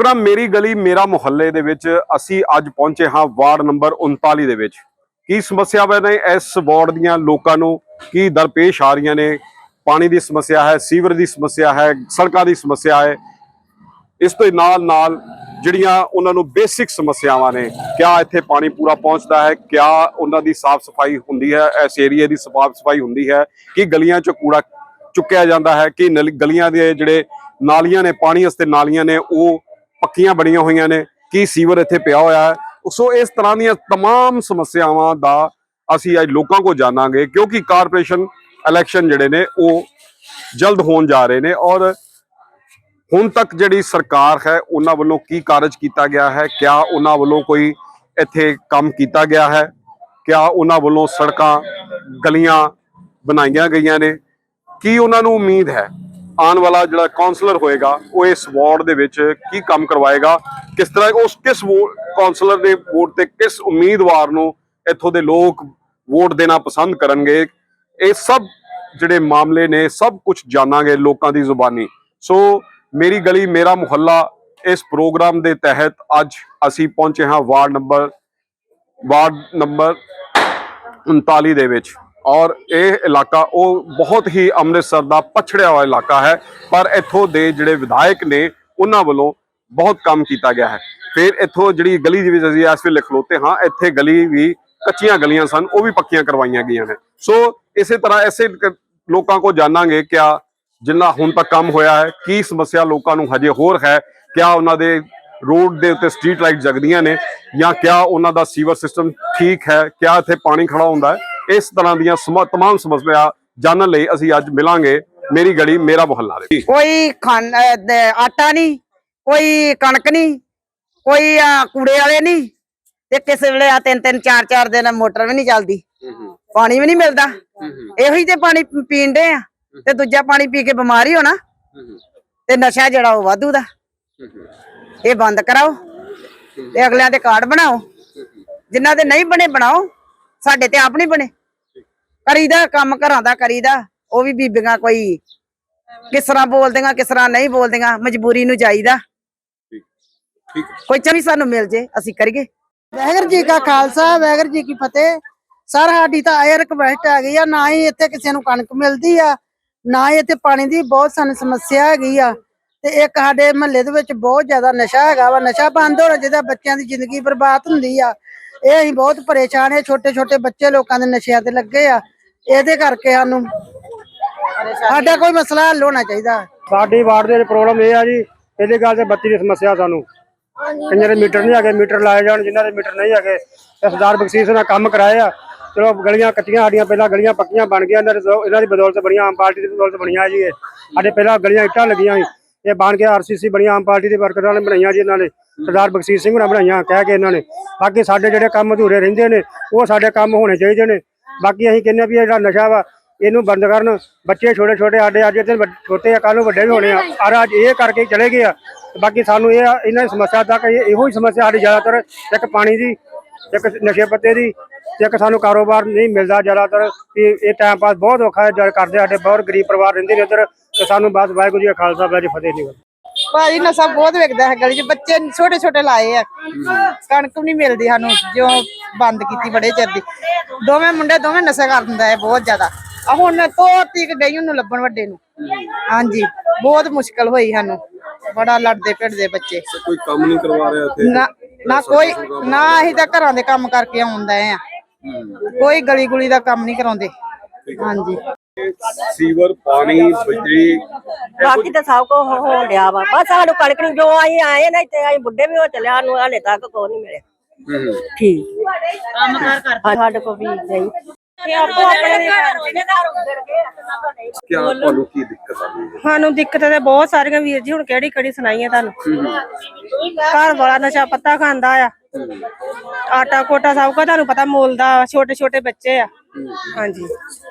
Programme ਮੇਰੀ ਗਲੀ, ਮੇਰਾ ਮੁਹੱਲੇ ਦੇ ਵਿੱਚ ਅਸੀਂ ਅੱਜ ਪਹੁੰਚੇ ਹਾਂ ਵਾਰਡ ਨੰਬਰ 39 ਦੇ ਵਿੱਚ। ਕੀ ਸਮੱਸਿਆਵਾਂ ਨੇ ਇਸ ਵਾਰਡ ਦੀਆਂ ਲੋਕਾਂ ਨੂੰ? ਕੀ ਦਰਪੇਸ਼ ਆ ਰਹੀਆਂ ਨੇ? ਪਾਣੀ ਦੀ ਸਮੱਸਿਆ ਹੈ ਸੀਵਰ ਦੀ ਸਮੱਸਿਆ ਹੈ, ਸੜਕਾਂ ਦੀ ਸਮੱਸਿਆ ਹੈ। ਇਸ ਤੋਂ ਨਾਲ ਨਾਲ ਜਿਹੜੀਆਂ ਉਹਨਾਂ ਨੂੰ ਬੇਸਿਕ ਸਮੱਸਿਆਵਾਂ ਨੇ, ਕਿਆ ਇੱਥੇ ਪਾਣੀ ਪੂਰਾ ਪਹੁੰਚਦਾ ਹੈ, ਕਿਆ ਉਹਨਾਂ ਦੀ ਸਾਫ਼ ਸਫ਼ਾਈ ਹੁੰਦੀ ਹੈ, ਇਸ ਏਰੀਏ ਦੀ ਸਾਫ਼ ਸਫ਼ਾਈ ਹੁੰਦੀ ਹੈ, ਕਿ ਗਲੀਆਂ 'ਚ ਕੂੜਾ ਚੁੱਕਿਆ ਜਾਂਦਾ ਹੈ, ਕਿ ਨਲ- ਗਲੀਆਂ ਦੇ ਜਿਹੜੇ ਨਾਲੀਆਂ ਨੇ, ਪਾਣੀ ਵਾਸਤੇ ਨਾਲੀਆਂ ਨੇ, ਉਹ ਪੱਕੀਆਂ ਬਣੀਆਂ ਹੋਈਆਂ ਨੇ ਕੀ ਸੀਵਰ ਇੱਥੇ ਪਿਆ ਹੋਇਆ ਹੈ ਸੋ ਇਸ ਤਰ੍ਹਾਂ ਦੀਆਂ तमाम ਸਮੱਸਿਆਵਾਂ ਦਾ ਅਸੀਂ ਅੱਜ ਲੋਕਾਂ ਕੋ ਜਾਣਾਂਗੇ ਕਿਉਂਕਿ ਕਾਰਪੋਰੇਸ਼ਨ ਇਲੈਕਸ਼ਨ ਜਿਹੜੇ ਨੇ ਉਹ ਜਲਦ ਹੋਣ ਜਾ ਰਹੇ ਨੇ ਔਰ ਹੁਣ ਤੱਕ ਜਿਹੜੀ ਸਰਕਾਰ ਹੈ ਉਹਨਾਂ ਵੱਲੋਂ ਕੀ ਕਾਰਜ ਕੀਤਾ ਗਿਆ ਹੈ ਕਿਆ ਉਹਨਾਂ ਵੱਲੋਂ ਕੋਈ ਇੱਥੇ ਕੰਮ ਕੀਤਾ ਗਿਆ ਹੈ ਕਿਆ ਉਹਨਾਂ ਵੱਲੋਂ ਸੜਕਾਂ ਗਲੀਆਂ ਬਣਾਈਆਂ ਗਈਆਂ ਨੇ ਕੀ ਉਹਨਾਂ ਨੂੰ ਉਮੀਦ ਹੈ ਆਉਣ ਵਾਲਾ ਜਿਹੜਾ ਕਾਉਂਸਲਰ ਹੋਏਗਾ, ਉਹ ਇਸ ਵਾਰਡ ਦੇ ਵਿੱਚ ਕੀ ਕੰਮ ਕਰਵਾਏਗਾ, ਕਿਸ ਤਰ੍ਹਾਂ ਉਸ, ਕਿਸ ਕਾਉਂਸਲਰ ਦੇ ਵੋਟ ਤੇ ਕਿਸ ਉਮੀਦਵਾਰ ਨੂੰ ਇੱਥੋਂ ਦੇ ਲੋਕ ਵੋਟ ਦੇਣਾ ਪਸੰਦ ਕਰਨਗੇ, ਇਹ ਸਭ ਜਿਹੜੇ ਮਾਮਲੇ ਨੇ, ਸਭ ਕੁਝ ਜਾਣਾਂਗੇ ਲੋਕਾਂ ਦੀ ਜ਼ੁਬਾਨੀ। ਸੋ ਮੇਰੀ ਗਲੀ, ਮੇਰਾ ਮੁਹੱਲਾ ਇਸ ਪ੍ਰੋਗਰਾਮ ਦੇ ਤਹਿਤ ਅੱਜ ਅਸੀਂ ਪਹੁੰਚੇ ਹਾਂ ਵਾਰਡ ਨੰਬਰ ਵਾਰਡ ਨੰਬਰ 39 ਦੇ ਵਿੱਚ। ਔਰ ਇਹ ਇਲਾਕਾ ਉਹ ਬਹੁਤ ਹੀ ਅੰਮ੍ਰਿਤਸਰ ਦਾ ਪਛੜਿਆ ਹੋਇਆ ਇਲਾਕਾ ਹੈ, ਪਰ ਇੱਥੋਂ ਦੇ ਜਿਹੜੇ ਵਿਧਾਇਕ ਨੇ, ਉਹਨਾਂ ਵੱਲੋਂ ਬਹੁਤ ਕੰਮ ਕੀਤਾ ਗਿਆ ਹੈ। ਫਿਰ ਇੱਥੋਂ ਜਿਹੜੀ ਗਲੀ ਦੇ ਵਿੱਚ ਅਸੀਂ ਇਸ ਵੇਲੇ ਖਲੋਤੇ ਹਾਂ, ਇੱਥੇ ਗਲੀ ਵੀ ਕੱਚੀਆਂ ਗਲੀਆਂ ਸਨ, ਉਹ ਵੀ ਪੱਕੀਆਂ ਕਰਵਾਈਆਂ ਗਈਆਂ ਨੇ। ਸੋ ਇਸੇ ਤਰ੍ਹਾਂ ਐਸੇ ਲੋਕਾਂ ਕੋ ਜਾਣਾਂਗੇ ਕਿਆ ਜਿੰਨਾ ਹੁਣ ਤੱਕ ਕੰਮ ਹੋਇਆ ਹੈ, ਕੀ ਸਮੱਸਿਆ ਲੋਕਾਂ ਨੂੰ ਹਜੇ ਹੋਰ ਹੈ, ਕਿਆ ਉਹਨਾਂ ਦੇ ਰੋਡ ਦੇ ਉੱਤੇ ਸਟਰੀਟ ਲਾਈਟ ਜਗਦੀਆਂ ਨੇ ਜਾਂ ਕਿਆ ਉਹਨਾਂ ਦਾ ਸੀਵਰ ਸਿਸਟਮ ਠੀਕ ਹੈ, ਕਿਆ ਇੱਥੇ ਪਾਣੀ ਖੜਾ ਹੁੰਦਾ ਹੈ। ਇਸ ਤਰ੍ਹਾਂ ਦੀਆਂ ਤਮਾਮ ਸਮੱਸਿਆ ਜਾਣਨ ਲਈ ਅਸੀਂ ਅੱਜ ਮਿਲਾਂਗੇ। ਮੇਰੀ ਗਲੀ ਮੇਰਾ ਮੁਹੱਲਾ ਦੇ। ਕੋਈ ਆਟਾ ਨਹੀਂ ਕੋਈ ਕਣਕ ਨਹੀਂ ਕੋਈ ਕੂੜੇ ਵਾਲੇ ਨਹੀਂ ਤੇ ਕਿਸੇ ਵੇਲੇ ਆ ਤਿੰਨ ਤਿੰਨ ਚਾਰ ਚਾਰ ਦਿਨ ਮੋਟਰ ਵੀ ਨਹੀਂ ਚੱਲਦੀ। ਪਾਣੀ ਵੀ ਨਹੀਂ ਮਿਲਦਾ। ਇਹੋ ਹੀ ਤੇ ਪਾਣੀ ਪੀਣ ਦੇ ਆ। ਤੇ ਦੂਜਾ ਪਾਣੀ ਪੀ ਕੇ ਬਿਮਾਰ ਹੀ ਹੋਣਾ। ਤੇ ਨਸ਼ਾ ਜਿਹੜਾ ਉਹ ਵਾਧੂ ਦਾ। ਇਹ ਬੰਦ ਕਰਾਓ। ਤੇ ਅਗਲਿਆਂ ਦੇ ਕਾਰਡ ਬਣਾਓ। ਜਿਨ੍ਹਾਂ ਦੇ ਨਹੀਂ ਬਣੇ ਬਣਾਓ। ਸਾਡੇ ਤੇ ਆਪ ਨਹੀਂ ਬਣੇ। ਕਰੀਦਾ ਕੰਮ ਘਰਾਂ ਦਾ ਕਰੀਦਾ ਉਹ ਵੀ ਬੀਬੀਆਂ ਕੋਈ ਕਿਸ ਤਰ੍ਹਾਂ ਬੋਲਦੀਆਂ ਕਿਸ ਤਰ੍ਹਾਂ ਨਹੀਂ ਬੋਲਦੀਆਂ ਮਜਬੂਰੀ ਨੂੰ ਜਾਈਦਾ। ਠੀਕ ਕੋਈ ਚੰਗੀ ਸਾਨੂੰ ਮਿਲ ਜੇ ਅਸੀਂ ਕਰੀਏ। ਵਾਹਿਗੁਰੂ ਜੀ ਕਾ ਖਾਲਸਾ ਵਾਹਿਗੁਰੂ ਜੀ ਕੀ ਫਤਿਹ। ਸਰ ਸਾਡੀ ਤਾਂ ਇਹ ਰਿਕਵੈਸਟ ਆ ਗਈ ਆ ਨਾ ਹੀ ਇੱਥੇ ਕਿਸੇ ਨੂੰ ਕਣਕ ਮਿਲਦੀ ਆ ਨਾ ਹੀ ਇੱਥੇ ਪਾਣੀ ਦੀ ਬਹੁਤ ਸਾਨੂੰ ਸਮੱਸਿਆ ਹੈਗੀ ਆ। ਤੇ ਇੱਕ ਸਾਡੇ ਮਹੱਲੇ ਦੇ ਵਿੱਚ ਬਹੁਤ ਜ਼ਿਆਦਾ ਨਸ਼ਾ ਹੈਗਾ ਵਾ ਨਸ਼ਾ ਬੰਦ ਹੋਣਾ ਜਿਹਦਾ ਬੱਚਿਆਂ ਦੀ ਜ਼ਿੰਦਗੀ ਬਰਬਾਦ ਹੁੰਦੀ ਆ। ਇਹ ਅਸੀਂ ਬਹੁਤ ਪਰੇਸ਼ਾਨ ਹੈ, ਛੋਟੇ ਛੋਟੇ ਬੱਚੇ ਲੋਕਾਂ ਦੇ ਨਸ਼ਿਆਂ ਤੇ ਲੱਗੇ ਆ। ਇਹਦੇ ਕਰਕੇ ਸਾਨੂੰ ਸਾਡਾ ਕੋਈ ਮਸਲਾ ਹੱਲ ਹੋਣਾ ਚਾਹੀਦਾ। ਸਾਡੀ ਵਾਰਡ ਦੇ ਪ੍ਰੋਬਲਮ ਇਹ ਆ ਜੀ ਪਹਿਲੀ ਗੱਲ ਤੇ ਬੱਤੀ ਦੀ ਸਮੱਸਿਆ ਸਾਨੂੰ। ਕਈਆਂ ਦੇ ਮੀਟਰ ਨਹੀਂ ਹੈਗੇ, ਮੀਟਰ ਲਾਏ ਜਾਣ ਜਿਨ੍ਹਾਂ ਦੇ ਮੀਟਰ ਨਹੀਂ ਹੈਗੇ। ਤੇ ਸਰਦਾਰ ਬਖਸ਼ੀਸ਼ ਨਾਲ ਕੰਮ ਆ। ਚਲੋ, ਗਲੀਆਂ ਕੱਟੀਆਂ ਸਾਡੀਆਂ, ਪਹਿਲਾਂ ਗਲੀਆਂ ਪੱਕੀਆਂ ਬਣ ਗਈਆਂ, ਇਹਨਾਂ ਦੀ ਬਦੌਲਤ ਬਣੀਆਂ ਆਮ ਪਾਰਟੀ ਦੀ ਬਦੌਲਤ ਬਣੀਆਂ ਜੀ ਸਾਡੇ ਪਹਿਲਾਂ ਗਲੀਆਂ ਇੱਟਾਂ ਲੱਗੀਆਂ ਸੀ। ਇਹ ਬਣ ਕੇ ਆਰਸੀਸੀ ਬਣੀਆਂ ਆਮ ਪਾਰਟੀ ਦੇ ਵਰਕਰਾਂ ਨੇ ਬਣਾਈਆਂ ਜੀ ਇਹਨਾਂ ਨੇ। ਸਰਦਾਰ ਬਖਸੀਰ ਸਿੰਘ ਨੇ ਬਣਾਈਆਂ, ਕਹਿ ਕੇ ਇਹਨਾਂ ਨੇ। ਬਾਕੀ ਸਾਡੇ ਜਿਹੜੇ ਕੰਮ ਅਧੂਰੇ ਰਹਿੰਦੇ ਨੇ, ਉਹ ਸਾਡੇ ਕੰਮ ਹੋਣੇ ਚਾਹੀਦੇ ਨੇ। ਬਾਕੀ ਅਸੀਂ ਕਹਿੰਦੇ ਆ ਵੀ ਇਹ ਜਿਹੜਾ ਨਸ਼ਾ ਵਾ, ਇਹਨੂੰ ਬੰਦ ਕਰਨ। ਬੱਚੇ ਛੋਟੇ ਛੋਟੇ ਸਾਡੇ ਅੱਜ ਇੱਥੇ ਵੱਡ- ਛੋਟੇ ਆ ਕੱਲ ਨੂੰ ਵੱਡੇ ਵੀ ਹੋਣੇ ਆ। ਔਰ ਅੱਜ ਇਹ ਕਰਕੇ ਚਲੇ ਗਏ ਆ। ਬਾਕੀ ਸਾਨੂੰ ਇਹ ਇਹਨਾਂ ਦੀ ਸਮੱਸਿਆ ਤੱਕ ਇਹ- ਇਹੋ ਹੀ ਸਮੱਸਿਆ ਸਾਡੀ ਜ਼ਿਆਦਾਤਰ ਇੱਕ ਪਾਣੀ ਦੀ, ਇੱਕ ਨਸ਼ੇ ਪੱਤੇ ਦੀ, ਇੱਕ ਸਾਨੂੰ ਕਾਰੋਬਾਰ ਨਹੀਂ ਮਿਲਦਾ ਜ਼ਿਆਦਾਤਰ। ਕਿ ਇਹ ਟਾਈਮ ਪਾਸ ਬਹੁਤ ਔਖਾ ਹੈ, ਜਦ ਕਰਦੇ ਸਾਡੇ ਬਹੁਤ ਗਰੀਬ ਪਰਿਵਾਰ ਰਹਿੰਦੇ ਨੇ ਇੱਧਰ। ਤੇ ਸਾਨੂੰ ਬਸ ਵਾਹਿਗੁਰੂ ਜੀ ਕਾ ਖਾਲਸਾ ਵਾਹਿਗੁਰੂ ਜੀ ਫਤਿਹ ਨਹੀਂ ਭਾਜੀ ਨਸ਼ਾ ਬਹੁਤ ਵਿਕਦਾ ਹੈ ਗਲੀ 'ਚ ਬੱਚੇ ਛੋਟੇ ਛੋਟੇ ਲਾਏ ਆ। ਕਣਕ ਵੀ ਨਹੀਂ ਮਿਲਦੀ ਸਾਨੂੰ ਜੋ ਬੰਦ ਕੀਤੀ ਬੜੇ ਚਿਰ ਦੀ। ਦੋਵੇਂ ਮੁੰਡੇ ਦੋਵੇਂ ਨਸ਼ਾ ਕਰ ਦਿੰਦਾ ਹੈ ਬਹੁਤ ਜ਼ਿਆਦਾ। ਆ ਹੁਣ ਤੋਰ ਤੀਕ ਗਈ ਉਹਨੂੰ ਲੱਭਣ ਵੱਡੇ ਨੂੰ। ਹਾਂਜੀ ਬਹੁਤ ਮੁਸ਼ਕਲ ਹੋਈ ਸਾਨੂੰ। ਬੜਾ ਲੜਦੇ ਭਿੜਦੇ ਬੱਚੇ। ਕੋਈ ਕੰਮ ਨਹੀਂ ਕਰਵਾ ਰਿਹਾ ਇੱਥੇ? ਨਾ ਨਾ ਕੋਈ ਨਾ ਅਸੀਂ ਤਾਂ ਘਰਾਂ ਦੇ ਕੰਮ ਕਰਕੇ ਆਉਂਦਾ ਆ। ਕੋਈ ਗਲੀ ਗੁਲੀ ਦਾ ਕੰਮ ਨਹੀਂ ਕਰਾਉਂਦੇ। ਹਾਂਜੀ। ਸੀਵਰ ਪਾਣੀ ਬਿਜਲੀ ਬਾਕੀ ਤਾਂ ਸਭ ਕੁਝ ਹੋ ਲਿਆ ਵਾ। ਬਸ ਸਾਨੂੰ ਕਣਕ ਨੂੰ ਜੋ ਅਸੀਂ ਆਏ ਨਾ ਇੱਥੇ ਅਸੀਂ ਬੁੱਢੇ ਵੀ ਹੋ ਚੱਲਿਆ ਸਾਨੂੰ ਹਾਲੇ ਤੱਕ ਕੋਈ ਨਹੀਂ ਮਿਲਿਆ। ਠੀਕ। ਕੰਮ ਕਰ ਕਰ ਸਾਡੇ ਕੋ ਵੀ ਨਹੀਂ। ਕਿਆ ਤੁਹਾਨੂੰ ਕੀ ਦਿੱਕਤ ਆ ਰਹੀ ਹੈ ਸਾਨੂੰ ਦਿੱਕਤ ਤੇ ਬਹੁਤ ਸਾਰੀਆਂ ਵੀਰ ਜੀ ਹੁਣ ਕਿਹੜੀ ਕਿਹੜੀ ਸੁਣਾਈਏ ਤੁਹਾਨੂੰ? ਘਰ ਵਾਲਾ ਨਸ਼ਾ ਪੱਤਾ ਖਾਂਦਾ ਆ। ਆਟਾ ਕੋਟਾ ਸਭ ਕੁਝ ਤੁਹਾਨੂੰ ਪਤਾ ਮੁੱਲ ਦਾ ਛੋਟੇ ਛੋਟੇ ਬੱਚੇ ਆ। ਹਾਂਜੀ।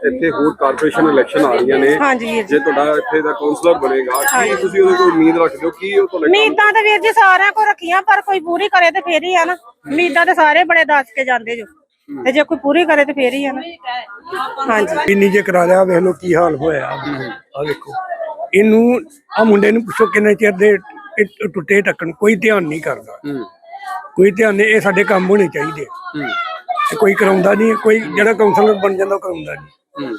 ਇੱਥੇ ਹੋਰ ਕਾਰਪੋਰੇਸ਼ਨ ਇਲੈਕਸ਼ਨ ਆ ਰਹੀਆਂ ਨੇ। ਹਾਂਜੀ ਵੀਰ ਜੀ। ਜੇ ਤੁਹਾਡਾ ਇੱਥੇ ਦਾ ਕਾਉਂਸਲਰ ਬਣੇਗਾ ਕੀ ਤੁਸੀਂ ਉਹਦੇ ਕੋਲ ਉਮੀਦ ਰੱਖਦੇ ਹੋ? ਕੀ ਉਹ ਤੁਹਾਡੇ ਉਮੀਦਾਂ ਤੇ ਵੀਰ ਜੀ ਸਾਰਿਆਂ ਕੋ ਰੱਖੀਆਂ ਪਰ ਕੋਈ ਪੂਰੀ ਕਰੇ ਤੇ ਫੇਰ ਹੀ ਆ ਨਾ। ਉਮੀਦਾਂ ਤੇ ਸਾਰੇ ਬੜੇ ਦੱਸ ਕੇ ਜਾਂਦੇ ਜੋ। ਤੇ ਜੇ ਕੋਈ ਪੂਰੀ ਕਰੇ ਤੇ ਫੇਰ ਹੀ ਆ ਨਾ। ਹਾਂਜੀ। ਇੰਨੀ ਜੇ ਕਰਾ ਲਿਆ ਵੇਖ ਲਓ ਕੀ ਹਾਲ ਹੋਇਆ। ਆ ਵੇਖੋ। ਇਹਨੂੰ ਆ ਮੁੰਡੇ ਨੂੰ ਪੁੱਛੋ ਕਿੰਨੇ ਚਿਰ ਦੇ ਟੁੱਟੇ ਢੱਕਣ ਕੋਈ ਧਿਆਨ ਨਹੀਂ ਕਰਦਾ। ਕੋਈ ਧਿਆਨ ਨਹੀਂ ਇਹ ਸਾਡੇ ਕੰਮ ਹੋਣੇ ਚਾਹੀਦੇ ਤੇ ਕੋਈ ਕਰਾਉਂਦਾ ਨਹੀਂ ਕੋਈ ਜਿਹੜਾ ਕਾਉਂਸਲਰ ਬਣ ਜਾਂਦਾ ਉਹ ਕਰਾਉਂਦਾ ਨਹੀਂ। ਹੂੰ।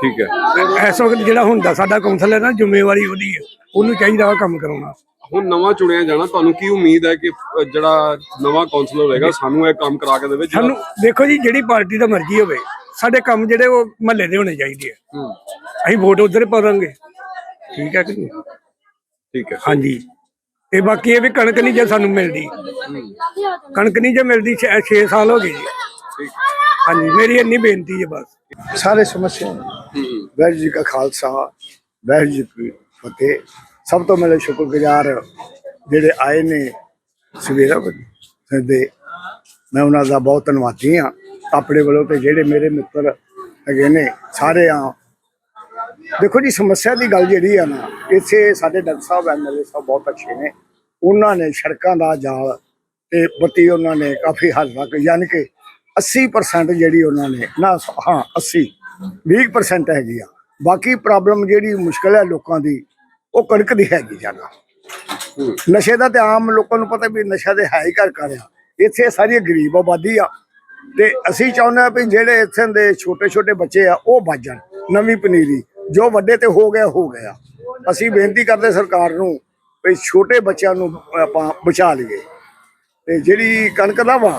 ਠੀਕ ਹੈ। ਇਸ ਵਕਤ ਜਿਹੜਾ ਹੁੰਦਾ ਸਾਡਾ ਕਾਉਂਸਲਰ ਹੈ ਨਾ ਜ਼ਿੰਮੇਵਾਰੀ ਉਹਦੀ ਹੈ। ਉਹਨੂੰ ਚਾਹੀਦਾ ਉਹ ਕੰਮ ਕਰਾਉਣਾ। ਹੁਣ ਨਵਾਂ ਚੁਣਿਆ ਜਾਣਾ ਤੁਹਾਨੂੰ ਕੀ ਉਮੀਦ ਹੈ ਕਿ ਅ, ਜਿਹੜਾ ਨਵਾਂ ਕਾਉਂਸਲਰ ਹੋਏਗਾ ਸਾਨੂੰ ਇਹ ਕੰਮ ਕਰਾ ਕੇ ਦੇਵੇ ਜਿਹੜਾ- ਸਾਨੂੰ ਦੇਖੋ ਜੀ ਜਿਹੜੀ ਪਾਰਟੀ ਦਾ ਮਰਜ਼ੀ ਹੋਵੇ ਸਾਡੇ ਕੰਮ ਜਿਹੜੇ ਉਹ ਮਹੱਲੇ ਦੇ ਹੋਣੇ ਚਾਹੀਦੇ ਆ। ਹੂੰ। ਅਸੀਂ ਵੋਟ ਉਧਰ ਪਾਵਾਂਗੇ। ਠੀਕ ਹੈ ਕਿ ਨਹੀਂ? ਠੀਕ ਹੈ। ਹਾਂਜੀ। ਤੇ ਬਾਕੀ ਇਹ ਵੀ ਕਣਕ ਨਹੀਂ ਜੇ ਸਾਨੂੰ ਮਿਲਦੀ। ਕਣਕ ਨਹੀਂ ਜੇ ਮਿਲਦੀ 6 ਸਾਲ ਹੋ ਗਏ ਜੀ। ਹਾਂਜੀ, ਮੇਰੀ ਇੰਨੀ ਬੇਨਤੀ ਹੈ ਬਸ। ਸਾਰੇ ਸਮੱਸਿਆ ਹੂੰ ਜੀ ਕਾ ਖਾਲਸਾ ਵਾਹਿਗੁਰੂ ਜੀ ਕੀ ਫਤਿਹ। ਸਭ ਤੋਂ ਮੇਰੇ ਸ਼ੁਕਰਗੁਜ਼ਾਰ ਜਿਹੜੇ ਆਏ ਨੇ ਸਵੇਰਾ ਦੇ ਮੈਂ ਉਹਨਾਂ ਦਾ ਬਹੁਤ ਧੰਨਵਾਦੀ ਹਾਂ। ਆਪਣੇ ਵੱਲੋਂ ਤੇ ਜਿਹੜੇ ਮੇਰੇ ਮਿੱਤਰ ਹੈਗੇ ਨੇ, ਸਾਰੇ ਆ। ਦੇਖੋ ਜੀ, ਸਮੱਸਿਆ ਦੀ ਗੱਲ ਜਿਹੜੀ ਆ ਨਾ, ਇੱਥੇ ਸਾਡੇ ਡਾਕਟਰ ਸਾਹਿਬ ਐਮਐਲਏ ਸਾਹਿਬ ਬਹੁਤ ਅੱਛੇ ਨੇ। ਉਹਨਾਂ ਨੇ ਸੜਕਾਂ ਦਾ ਜਾਲ ਤੇ ਬੱਤੀ ਉਹਨਾਂ ਨੇ ਕਾਫੀ ਹੱਦ ਤੱਕ, ਯਾਨੀ ਕਿ 80% ਜਿਹੜੀ ਉਹਨਾਂ ਨੇ, ਨਾ, ਹਾਂ 80 20% ਹੈਗੀ ਆ। ਬਾਕੀ ਪ੍ਰੋਬਲਮ ਜਿਹੜੀ ਮੁਸ਼ਕਲ ਹੈ ਲੋਕਾਂ ਦੀ, ਉਹ ਕਣਕ ਦੀ ਹੈਗੀ ਜ਼ਿਆਦਾ। ਨਸ਼ੇ ਦਾ ਤੇ ਆਮ ਲੋਕਾਂ ਨੂੰ ਪਤਾ ਵੀ ਨਸ਼ਾ ਤੇ ਹੈ ਹੀ ਘਰ ਘਰ ਆ। ਇੱਥੇ ਸਾਰੀ ਗਰੀਬ ਆਬਾਦੀ ਆ। ਤੇ ਅਸੀਂ ਚਾਹੁੰਦੇ ਆ ਵੀ ਜਿਹੜੇ ਇੱਥੇ ਦੇ ਛੋਟੇ ਛੋਟੇ ਬੱਚੇ ਆ, ਉਹ ਬਚ ਜਾਣ, ਨਵੀਂ ਪਨੀਰੀ। ਜੋ ਵੱਡੇ ਤੇ ਹੋ ਗਿਆ ਹੋ ਗਿਆ। ਅਸੀਂ ਬੇਨਤੀ ਕਰਦੇ ਸਰਕਾਰ ਨੂੰ ਵੀ ਛੋਟੇ ਬੱਚਿਆਂ ਨੂੰ ਆਪਾਂ ਬਚਾ ਲਈਏ। ਤੇ ਜਿਹੜੀ ਕਣਕ ਦਾ ਵਾ,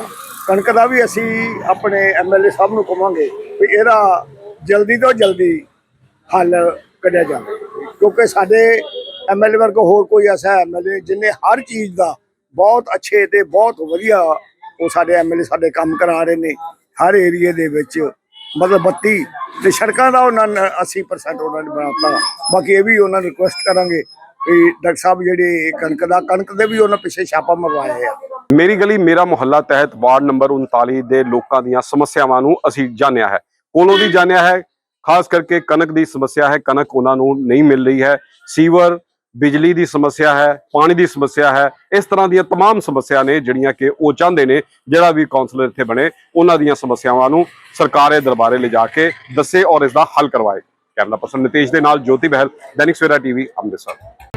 ਕਣਕ ਦਾ ਵੀ ਅਸੀਂ ਆਪਣੇ ਐਮਐਲਏ ਸਾਹਿਬ ਨੂੰ ਕਵਾਂਗੇ ਵੀ ਇਹਦਾ ਜਲਦੀ ਤੋਂ ਜਲਦੀ ਹੱਲ ਕੱਢਿਆ ਜਾਵੇ। ਕਿਉਂਕਿ ਸਾਡੇ ਐਮਐਲਏ ਵਰਗਾ ਹੋਰ ਕੋਈ ਐਸਾ ਐਮਐਲਏ ਜਿਨੇ ਹਰ ਚੀਜ਼ ਦਾ ਬਹੁਤ ਅੱਛੇ ਤੇ ਬਹੁਤ ਵਧੀਆ ਉਹ ਸਾਡੇ ਐਮਐਲਏ ਸਾਡੇ ਕੰਮ ਕਰਾ ਰਹੇ ਨੇ ਹਰ ਏਰੀਏ ਦੇ ਵਿੱਚ। ਮਤਲਬ ਬੱਤੀ ਤੇ ਸੜਕਾਂ ਦਾ ਉਹਨਾਂ ਨੇ 80% ਉਹਨਾਂ ਨੇ ਬਣਾਤਾ। ਬਾਕੀ ਇਹ ਵੀ ਉਹਨਾਂ ਨੂੰ ਰਿਕੁਐਸਟ ਕਰਾਂਗੇ ਵੀ ਡਾਕਟਰ ਸਾਹਿਬ ਜਿਹੜੇ ਕਣਕ ਦਾ ਕਣਕ ਦੇ ਵੀ ਉਹਨਾਂ ਪਿੱਛੇ ਛਾਪਾ ਮਰਵਾਏ ਆ ਮੇਰੀ ਗਲੀ ਮੇਰਾ ਮੁਹੱਲਾ ਤਹਿਤ ਵਾਰਡ ਨੰਬਰ 39 ਦੇ ਲੋਕਾਂ ਦੀਆਂ ਸਮੱਸਿਆਵਾਂ ਨੂੰ ਅਸੀਂ ਜਾਣਿਆ ਹੈ ਕੋਲੋਂ ਦੀ ਜਾਣਿਆ ਹੈ ਖਾਸ ਕਰਕੇ ਕਣਕ ਦੀ ਸਮੱਸਿਆ ਹੈ ਕਣਕ ਉਹਨਾਂ ਨੂੰ ਨਹੀਂ ਮਿਲ ਰਹੀ ਹੈ ਸੀਵਰ ਬਿਜਲੀ ਦੀ ਸਮੱਸਿਆ ਹੈ ਪਾਣੀ ਦੀ ਸਮੱਸਿਆ ਹੈ ਇਸ ਤਰ੍ਹਾਂ ਦੀਆਂ तमाम ਸਮੱਸਿਆ ਨੇ ਜਿਹੜੀਆਂ ਕਿ ਉਹ ਚਾਹੁੰਦੇ ਨੇ ਜਿਹੜਾ ਵੀ ਕਾਉਂਸਲਰ ਇੱਥੇ ਬਣੇ ਉਹਨਾਂ ਦੀਆਂ ਸਮੱਸਿਆਵਾਂ ਨੂੰ ਸਰਕਾਰ ਦੇ ਦਰਬਾਰੇ ਲਿਜਾ ਕੇ ਦੱਸੇ ਔਰ ਇਸ ਦਾ ਹੱਲ ਕਰਵਾਏ ਕੈਮਰਾ ਪਰਸਨ ਨਿਤੇਸ਼ ਦੇ ਨਾਲ ਜੋਤੀ ਬਹਿਲ ਦੈਨਿਕ ਸਵੇਰਾ ਟੀਵੀ ਅੰਮ੍ਰਿਤਸਰ